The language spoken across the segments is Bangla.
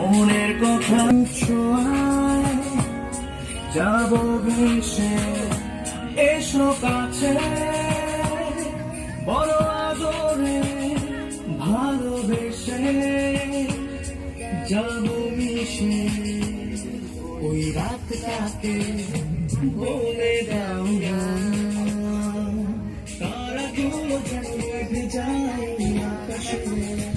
মনের কথা ছোঁয়ায় যাব ভেসে এসো কাছে। বড় আদরে ভালোবেসে যাব মিশে। ওই রাতটাকে বলে দাও না। তারাগুলো যেন যায় আকাশে।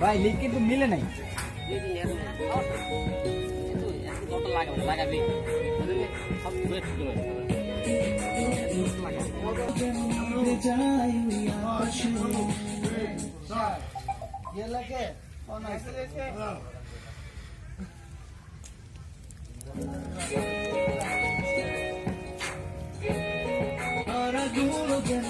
ভাই লিখ কিন্তু মিলে নাই বেঁধে যায় আকাশে তারাগুলো যেন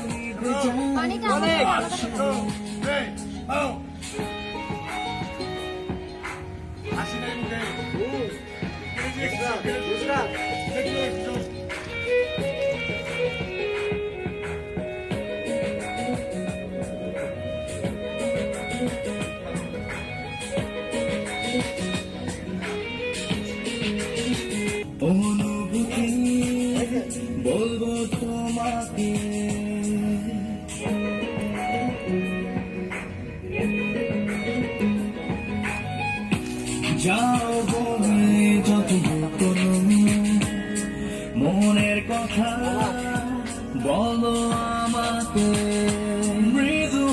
যাও বলে যত মনের কথা বলো আমাকে। মৃদু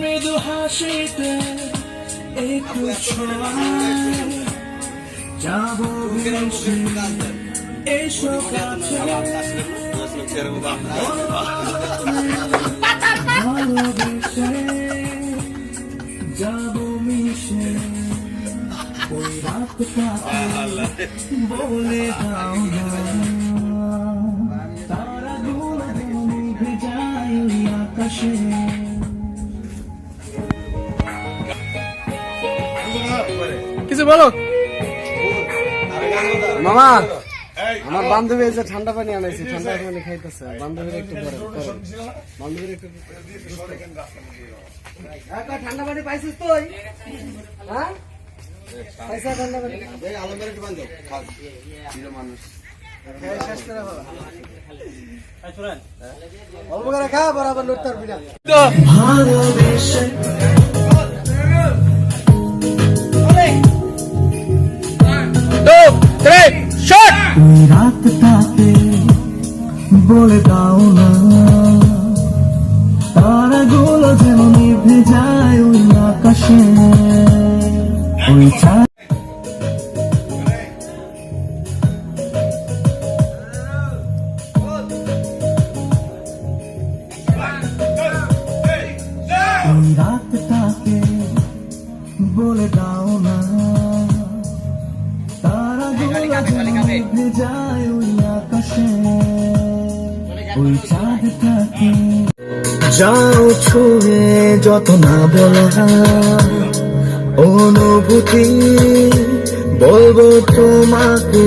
মৃদু হাসিতে একটু যাব ভেসে। এসো কাছে। ভালোবেসে যাব মিশে। ওই রাতটাকে বলে দাও না। তারাগুলো নিভে যায় আকাশে। কিছু বলো। মামা আমার বান্ধবী এসে ঠান্ডা পানি আনাইছে ঠান্ডা পানি খাইতেছে। বান্ধবীর একটু পরে। বান্ধবীর একটু হ্যাঁ, ঠান্ডা পানি পাইছিস তুই? হ্যাঁ? পয়সা ঠান্ডা পানি? হ্যাঁ, শেষ করে ফেলো। অল্প করে খা বরাবর পারবি না। বলে দাও না। তারাগুলো যেন নিভে যায় ওই আকাশে। ওই যাও ছুঁয়ে যত না বলা অনুভূতি বলব তোমাকে।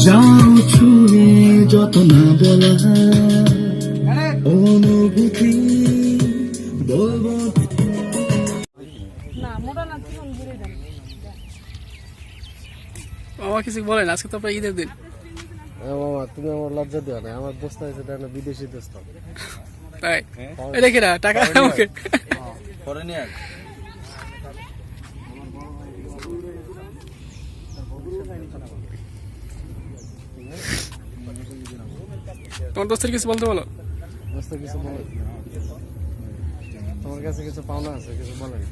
যাও ছুঁয়ে যত না বলা অনুভূতি বলব মামা কিছু বলেন আজকে তো আপনার ঈদের দিন। মামা তুমি আমার লজ্জা দিও না আমার দোস্ত আছে এটা না বিদেশি দোস্ত। তাই? এটা কিনা টাকা আমাকে। তোমার দোস্তের কিছু বলতে বলো? দোস্ত কিছু বলে। তোমার কাছে কিছু পাওনা আছে কিছু বলেন।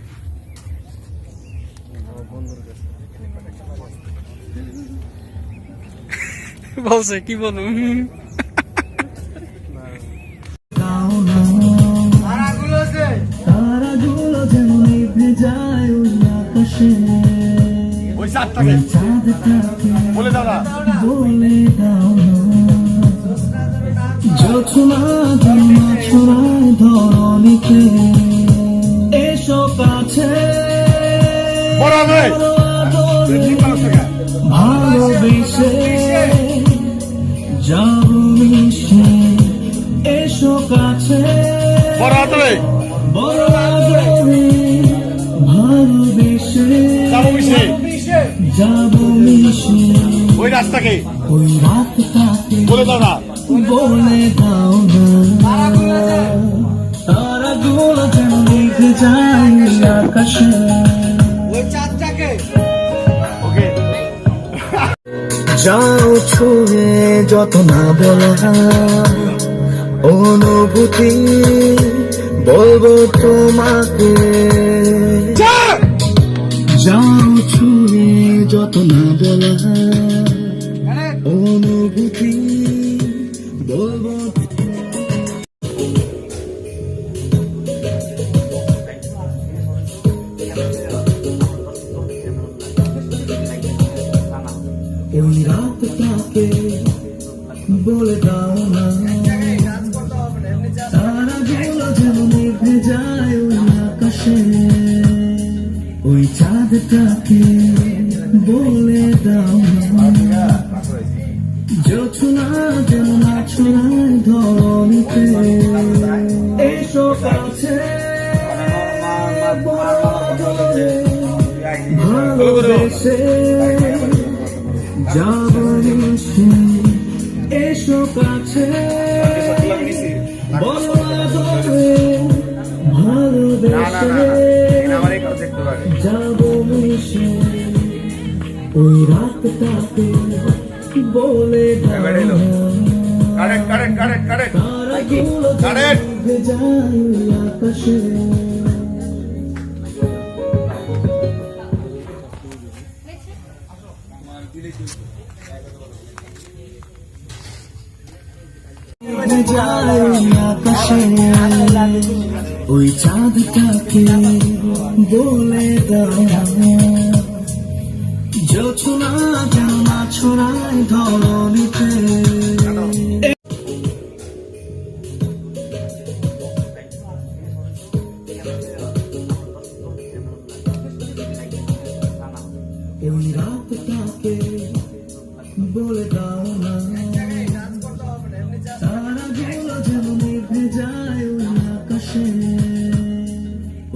আমার বন্ধুর কাছে। বলছে কি বলব বলে বলে দাও এসো কাছে বড় যাব মিশে। ওই রাস্তাকে। ওই রাতটাকে বলে দাও না। বলে দাও না। তারাগুলো যেন দেখে যায় আকাশে। ওকে। যাও ছুঁয়ে যত না বলা। অনুভূতি বলব তোমাকে। যত না বলা অনুভূতি বলব। ওই রাতটাকে বলে দাও না। তারাগুলো যেন মেঘে যায় ওই আকাশে ওই চাঁদটাকে। বলে দাও। না জোছনা যেন না ছড়ায় ধরণীতে এসো কাছে ভালোবেসে। যাব এসো কাছে আদরে ভালোবেসে। যাব মিশে ওই রাতটাকে বলে ওই চাঁদটাকে বলে দাও জোছনা যেন না ছড়ায় ধরণীতে। ওই রাতটাকে বলে দাও না। তারাগুলো যেন মেঘে যায় ওই আকাশে।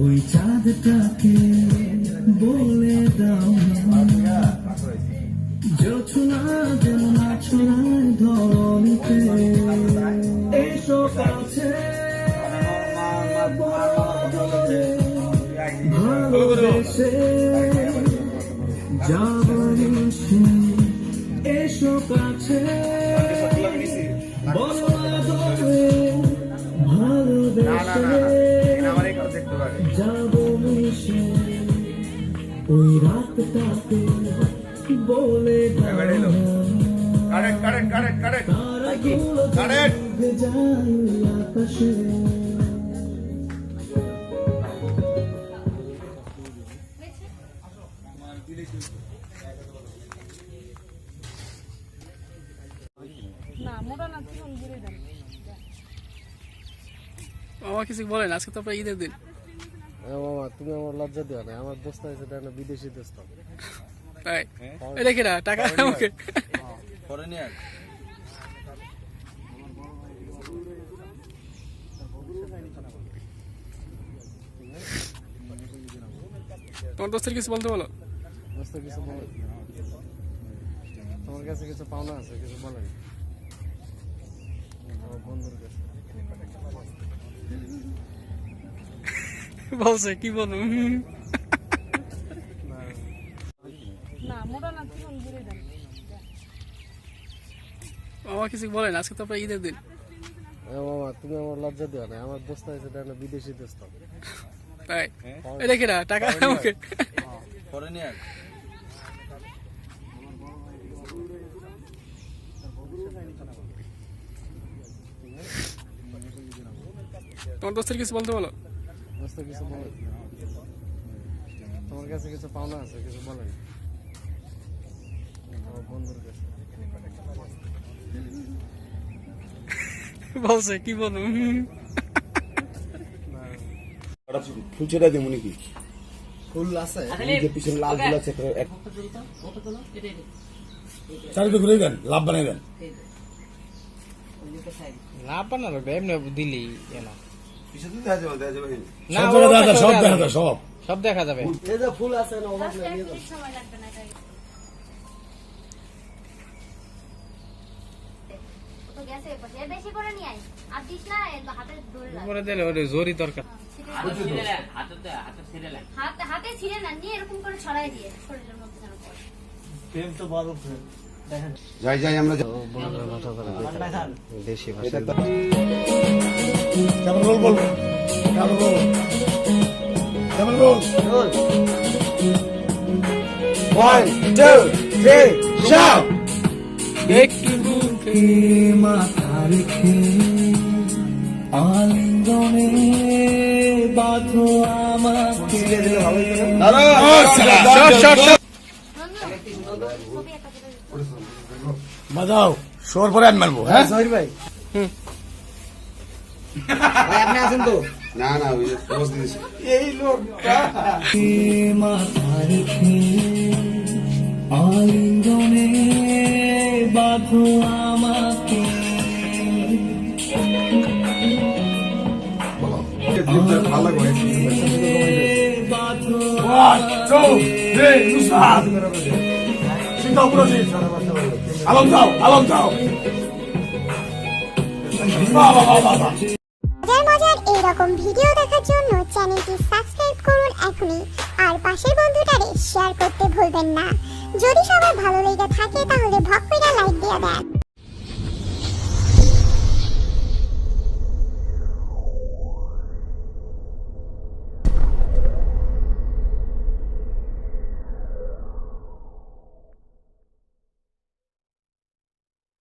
ওই চাঁদটাকে জোছনা যেন না ছড়ায় ধরণীতে এসো কাছে ভালোবেসে যাব মিশে এসো কাছে ভালোবেসে যাব ওই রাতটাকে বলে কারেক্ট কারেক্ট কারেক্ট আকাশে। কিছু বলেন আজকে তো আপনার ঈদের দিন। মামা তুমি আমার লজ্জা দিও না আমার দোস্ত আছে বিদেশি দোস্ত। এটা কিনা টাকা আমাকে তোমার দোস্তের কিছু বলতে বলো। কিছু বলে তোমার কাছে কিছু পাওনা আছে কিছু বলেন। বন্ধুর কাছে। বলছে কি বলব হুম। কিছু বলেন আজকে তো আপনার ঈদের দিন। মামা তুমি আমার লজ্জা দিও না আমার দোস্ত আছে এটা বিদেশি দোস্ত। তাই? এটা কিনা? টাকা আমাকে। তোমার দোস্তের কিছু বলতে বলো। কিছু বলো। তোমার কাছে কিছু পাওনা আছে কিছু বলেন। বলছে কি বলব? ফুল দেবো নাকি? ফুল আছে। পিছনে লাল ফুল আছে একটা- ঘুরে দেন লাভ দেন বানালো এমনি দিলি এনা দেখা যাবে দেখা যাবে না সব দেখা যাবে। সব। সব দেখা যাবে। এই যে ফুল আছে না উপরে দিলে দরকার। হাতে হাতে ছিঁড়ে না নিয়ে এরকম করে ছড়াই দিয়ে শরীরের মধ্যে যেন পড়ে। যাই যাই আমরা যাই। বন্ধুর দেশি ভাষা কেমন রোল বলব। কেমন রোল। কেমন রোল। One, two, three, shout! বুকে মাথা রেখে আলিঙ্গনে বাঁধো আমাকে। বাজাও শোর পরে আমি মারবো হ্যাঁ? জহির ভাই। ভাই আপনি আছেন তো? না না ওই এই লোকটা। মাথা রেখে আলিঙ্গনে বাঁধো আমাকে। ভালো আলম যাও আলম যাও মজার মজার ভিডিও দেখার জন্য চ্যানেলটি